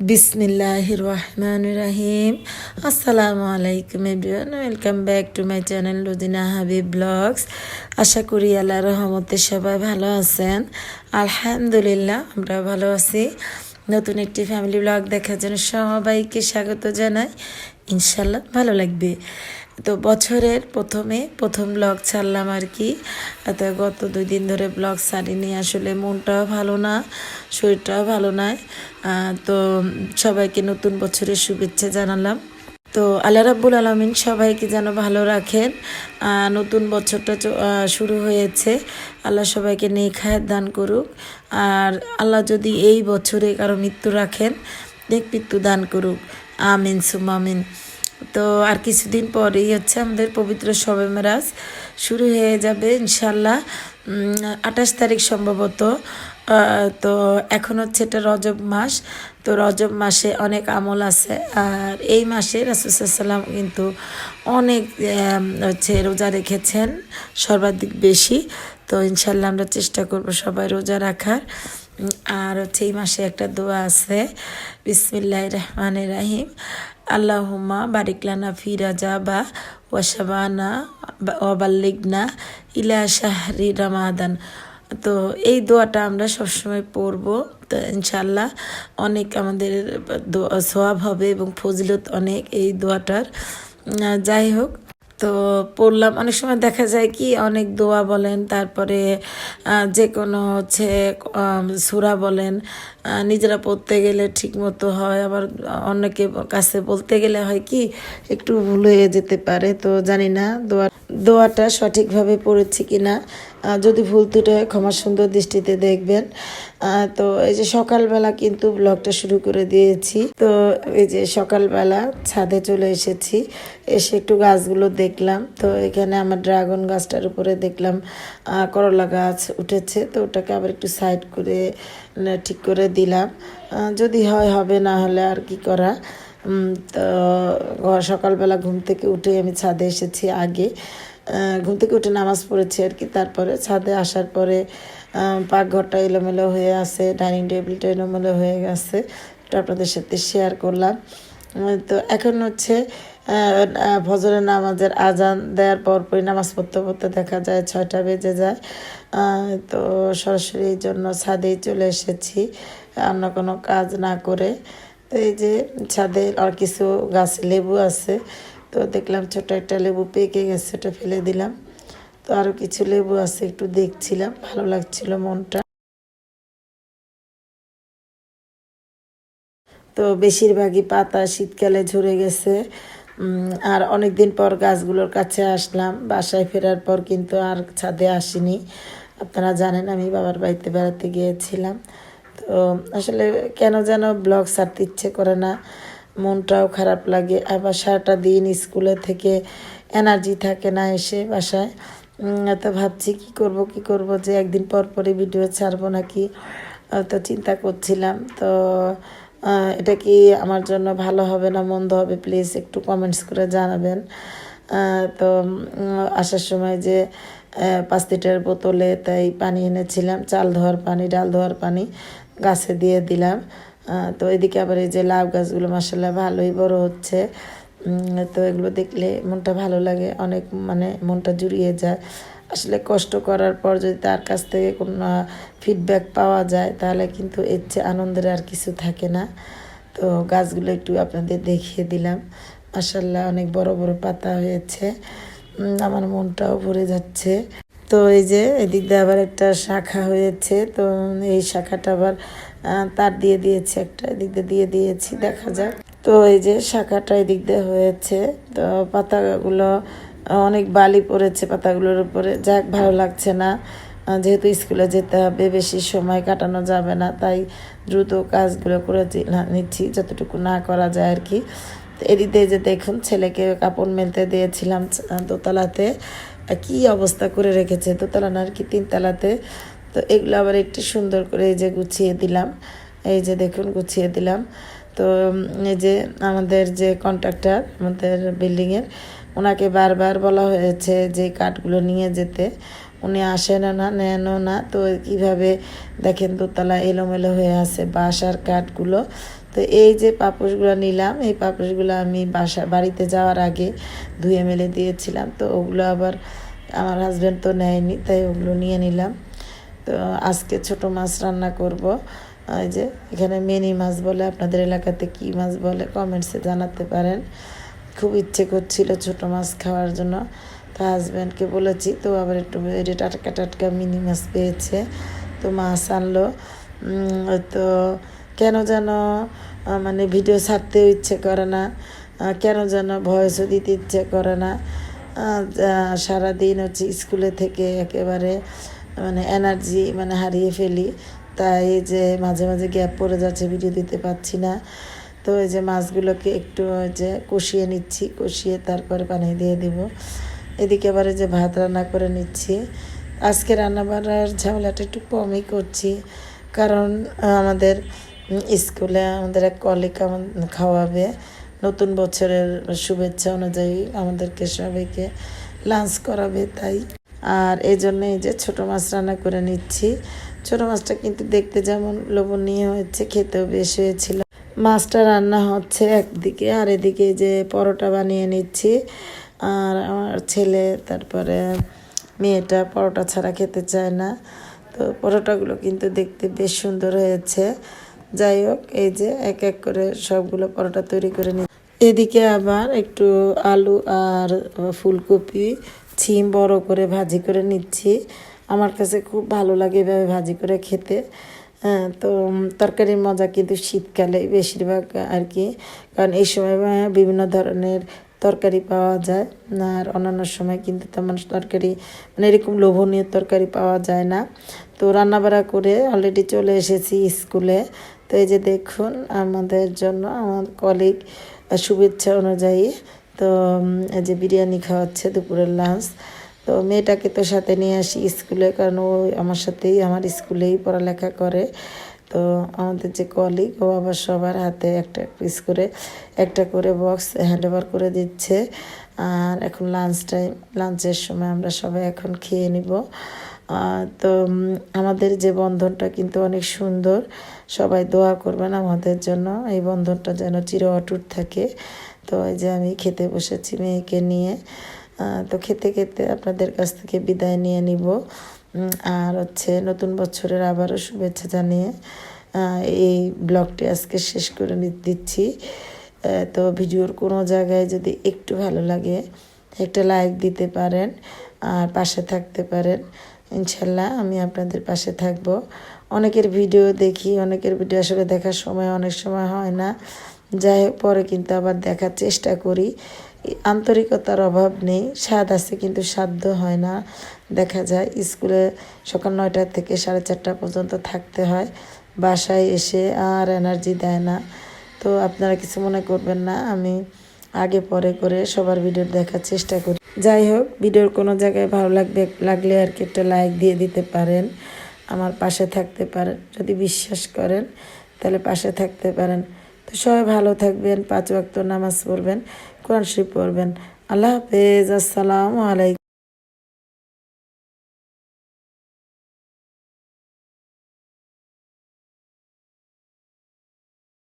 বিসমিল্লাহ রহমান রাহিম আসসালামু আলাইকুম everyone, welcome back to my channel Ludina Habib vlogs. আশা করি আল্লাহ রহমতে সবাই ভালো আছেন। আলহামদুলিল্লাহ আমরা ভালো আছি। নতুন একটি ফ্যামিলি ব্লগ দেখার জন্য সবাইকে স্বাগত জানাই। ইনশাল্লাহ ভালো লাগবে। তো বছরের প্রথমে প্রথম ব্লগ ছাড়লাম আর কি। তো গত দুই দিন ধরে ব্লগ ছাড়িনি, আসলে মনটাও ভালো না, শরীরটাও ভালো নয় তো সবাইকে নতুন বছরের শুভেচ্ছা জানালাম। তো আল্লাহ রাব্বুল আলমিন সবাইকে যেন ভালো রাখেন। নতুন বছরটা শুরু হয়েছে। আল্লাহ সবাইকে নেখায় দান করুক। আর আল্লাহ যদি এই বছরে কারও মৃত্যু রাখেন, নেক মৃত্যু দান করুক। আমিন সুমামিন তো আর কিছুদিন পরেই হচ্ছে আমাদের পবিত্র শবে মেরাজ শুরু হয়ে যাবে ইনশাল্লাহ আঠাশ তারিখ সম্ভবত। তো এখন হচ্ছে এটা রজব মাস। তো রজব মাসে অনেক আমল আছে। আর এই মাসে রাসুসাল্লাম কিন্তু অনেক হচ্ছে রোজা রেখেছেন, সর্বাধিক বেশি। তো ইনশাল্লাহ আমরা চেষ্টা করব সবাই রোজা রাখার। আর হচ্ছে এই মাসে একটা দোয়া আছে। বিসমিল্লাহ রহমান রাহিম। আল্লাহুম্মা বারিকলানা ফি রাজাবা ওয়াশাবানা ওয়াবাল্লিগনা ইলা শাহরি রামাদান তো এই দোয়াটা আমরা সবসময় পড়ব। তো ইনশাল্লাহ অনেক আমাদের সোয়াব হবে এবং ফজিলত অনেক এই দোয়াটার। যাই হোক তো পড়লাম। অনেক সময় দেখা যায় কি অনেক দোয়া বলেন তারপরে যে কোনো হচ্ছে সুরা বলেন নিজেরা পড়তে গেলে ঠিক মতো হয় আবার অনেকে কাছে বলতে গেলে হয় কি একটু ভুল হয়ে যেতে পারে তো জানি না দোয়া দোয়াটা সঠিকভাবে পড়েছি কিনা। আহ, যদি ভুল হয়, ক্ষমা সুন্দর দৃষ্টিতে দেখবেন। তো এই যে সকালবেলা কিন্তু ব্লগটা শুরু করে দিয়েছি। তো এই যে সকালবেলা ছাদে চলে এসেছি, এসে একটু গাছগুলো দেখলাম। তো এখানে আমার ড্রাগন গাছটার উপরে দেখলাম করলা গাছ উঠেছে। তো ওটাকে আবার একটু সাইড করে ঠিক করে দিলাম। যদি হয়, হবে, না হলে আর কি করা? তো সকালবেলা ঘুম থেকে উঠে আমি ছাদে এসেছি আগে। ঘুম থেকে উঠে নামাজ পড়েছি আর কি। তারপরে ছাদে আসার পরে পাকঘরটা এলোমেলো হয়ে আছে, ডাইনিং টেবিলটা এলোমেলো হয়ে গেছে। এটা আপনাদের সাথে শেয়ার করলাম। তো এখন হচ্ছে ফজরের নামাজের আজান দেওয়ার পর পরই নামাজ পড়তে পড়তে দেখা যায় ছয়টা বেজে যায়। তো সরাসরি এই জন্য ছাদেই চলে এসেছি, অন্য কোনো কাজ না করে। তো এই যে ছাদে আর কিছু গাছ লেবু আছে তো দেখলাম ছোট একটা লেবু পেকে গেছে, ওটা ফেলে দিলাম। তো আরও কিছু লেবু আছে, একটু দেখছিলাম, ভালো লাগছিল মনটা। তো বেশিরভাগই পাতা শীতকালে ঝরে গেছে। আর অনেক দিন পর গাছগুলোর কাছে আসলাম, বাসায় ফেরার পর কিন্তু আর ছাদে আসিনি। আপনারা জানেন, আমি বাবার বাড়িতে বেড়াতে গিয়েছিলাম। তো আসলে কেন যেন ব্লগ ছাড়তে ইচ্ছে করে না। মনটাও খারাপ লাগে। আবার সারাটা দিন স্কুলে থেকে এনার্জি থাকে না এসে বাসায়। তো ভাবছি, কি করব কি করব যে একদিন পর পরে ভিডিও ছাড়বো নাকি? তো চিন্তা করছিলাম। তো এটা কি আমার জন্য ভালো হবে না মন্দ হবে? প্লিজ একটু কমেন্টস করে জানাবেন। তো আসার সময় যে পাঁচ লিটার বোতলে তাই পানি এনেছিলাম। চাল ধোয়ার পানি, ডাল ধোয়ার পানি গাছে দিয়ে দিলাম। তো এদিকে আবার এই যে লাউ গাছগুলো মাসাল্লাহ ভালোই বড় হচ্ছে। তো এগুলো দেখলে মনটা ভালো লাগে, অনেক মানে মনটা জুড়িয়ে যায়। আসলে কষ্ট করার পর যদি তার কাছ থেকে কোনো ফিডব্যাক পাওয়া যায়, তাহলে কিন্তু এর চেয়ে আনন্দের আর কিছু থাকে না। তো গাছগুলো একটু আপনাদের দেখিয়ে দিলাম। মাসাল্লাহ অনেক বড় বড় পাতা হয়েছে। আমার মনটাও ভরে যাচ্ছে। তো এই যে এদিক দিয়ে আবার একটা শাখা হয়েছে, তো এই শাখাটা আবার তার দিয়ে দিয়েছে একটা, এদিক দিয়ে দিয়ে দিয়েছি, দেখা যাক। তো এই যে শাখাটা এদিক দিয়ে হয়েছে, তো পাতাগুলো, অনেক বালি পড়েছে পাতাগুলোর উপরে। যাক, ভালো লাগছে না। যেহেতু স্কুলে যেতে হবে, বেশি সময় কাটানো যাবে না, তাই দ্রুত কাজগুলো করে নিচ্ছি, যতটুকু না করা যায় আর কি। এদিক যে দেখুন, ছেলেকে কাপড় মেলতে দিয়েছিলাম দোতলাতে। কি অবস্থা করে রেখেছে? দোতলা না আর কি তিনতলাতে। তো এগুলো আবার একটু সুন্দর করে এই যে গুছিয়ে দিলাম। এই যে দেখুন, গুছিয়ে দিলাম। তো এই যে আমাদের যে কন্ট্রাক্টর, আমাদের বিল্ডিংয়ের ওনাকে বারবার বলা হয়েছে যে কাঠগুলো নিয়ে যেতে। উনি আসেনও না নেনও না। তো কীভাবে দেখেন দোতলা এলোমেলো হয়ে আছে বাসার কাঠগুলো। তো এই যে পাপোশগুলো নিলাম, এই পাপোশগুলো আমি বাসা, বাড়িতে যাওয়ার আগে ধুয়ে মেলে দিয়েছিলাম। তো ওগুলো আবার আমার হাজব্যান্ড তো নেয়নি, তাই ওগুলো নিয়ে নিলাম। তো আজকে ছোট মাছ রান্না করব। এই যে এখানে মিনি মাছ বলে, আপনাদের এলাকাতে কি মাছ বলে কমেন্টসে জানাতে পারেন। খুব ইচ্ছে করছিল ছোট মাছ খাওয়ার জন্য। তো হাজব্যান্ডকে বলেছি, তো আবার একটু টাটকা টাটকা মিনি মাছ পেয়েছে, তো মাছ আনলো। তো কেন যেন মানে ভিডিও ছাড়তেও ইচ্ছে করে না। কেন যেন ভয়েসও দিতে ইচ্ছে করে না। সারাদিন হচ্ছে স্কুলে থেকে একেবারে মানে এনার্জি মানে হারিয়ে ফেলি। তাই যে মাঝে মাঝে গ্যাপ পড়ে যাচ্ছে ভিডিও দিতে পারছি না। তো এই যে মাছগুলোকে একটু যে কষিয়ে নিচ্ছি, কষিয়ে তারপরে পানি দিয়ে দিব। এদিকে আবার যে ভাত রান্না করে নিচ্ছি। আজকে রান্না বান্নার ঝামেলাটা একটু কমই করছি। কারণ আমাদের স্কুলে আমাদের এক কলিগ খাওয়াবে। নতুন বছরের শুভেচ্ছা অনুযায়ী আমাদেরকে সবাইকে লাঞ্চ করাবে, তাই আর এই জন্য এই যে ছোটো মাছ রান্না করে নিচ্ছি। ছোটো মাছটা কিন্তু দেখতে যেমন লোভনীয় হয়েছে, খেতেও বেশ হয়েছিল। মাছটা রান্না হচ্ছে একদিকে আর এদিকে যে পরোটা বানিয়ে নিচ্ছি। আর আমার ছেলে, তারপরে মেয়েটা পরোটা ছাড়া খেতে চায় না। তো পরোটাগুলো কিন্তু দেখতে বেশ সুন্দর হয়েছে। যাই হোক, এই যে এক এক করে সবগুলো পরোটা তৈরি করে নি এদিকে আবার একটু আলু আর ফুলকপি ছিম বড় করে ভাজি করে নিচ্ছি। আমার কাছে খুব ভালো লাগে এভাবে ভাজি করে খেতে। হ্যাঁ, তো তরকারির মজা কিন্তু শীতকালে বেশিরভাগ আর কি কারণ এই সময় আহ, বিভিন্ন ধরনের তরকারি পাওয়া যায়। আর অন্যান্য সময় কিন্তু তেমন তরকারি মানে এরকম লোভনীয় তরকারি পাওয়া যায় না। তো রান্নাবাড়া করে অলরেডি চলে এসেছি স্কুলে। তো এই যে দেখুন আমাদের জন্য আমার কলিগ শুভেচ্ছা অনুযায়ী তো যে বিরিয়ানি খাওয়াচ্ছে দুপুরের লাঞ্চ তো মেয়েটাকে তো সাথে নিয়ে আসি স্কুলে, কারণ ও আমার সাথেই, আমার স্কুলেই পড়ালেখা করে। তো আমাদের যে কলিগ ও আবার সবার হাতে একটা পিস করে, একটা করে বক্স হ্যান্ড ওভার করে দিচ্ছে। আর এখন লাঞ্চ টাইম লাঞ্চের সময় আমরা সবাই এখন খেয়ে নিব। তো আমাদের যে বন্ধনটা কিন্তু অনেক সুন্দর। সবাই দোয়া করবেন আমাদের জন্য, এই বন্ধনটা যেন চির অটুট থাকে। তো এই যে আমি খেতে বসেছি মেয়েকে নিয়ে তো খেতে খেতে আপনাদের কাছ থেকে বিদায় নিয়ে নিব। আর হচ্ছে নতুন বছরের আবারও শুভেচ্ছা জানিয়ে এই ব্লগটি আজকে শেষ করে দিচ্ছি। তো ভিডিওর কোনো জায়গায় যদি একটু ভালো লাগে, একটা লাইক দিতে পারেন আর পাশে থাকতে পারেন। ইনশাল্লাহ আমি আপনাদের পাশে থাকব। অনেকের ভিডিও দেখি, অনেকের ভিডিও আসলে দেখার সময় অনেক সময় হয় না। যাই হোক, পরে কিন্তু আবার দেখার চেষ্টা করি। আন্তরিকতার অভাব নেই, স্বাদ আছে কিন্তু সাধ্য হয় না। দেখা যায় স্কুলে সকাল নয়টা থেকে সাড়ে চারটা পর্যন্ত থাকতে হয়, বাসায় এসে আর এনার্জি দেয় না। তো আপনারা কিছু মনে করবেন না, আমি আগে পরে করে সবার ভিডিও দেখার চেষ্টা করি। যাই হোক, ভিডিওর কোনো জায়গায় ভালো লাগবে, লাগলে আর কি একটা লাইক দিয়ে দিতে পারেন। আমার পাশে থাকতে পারেন, যদি বিশ্বাস করেন, তাহলে পাশে থাকতে পারেন। তো সবাই ভালো থাকবেন, পাঁচ ওয়াক্ত নামাজ পড়বেন, কোরআন শরীফ পড়বেন। আল্লাহ হাফেজ, আসসালামু আলাইকুম।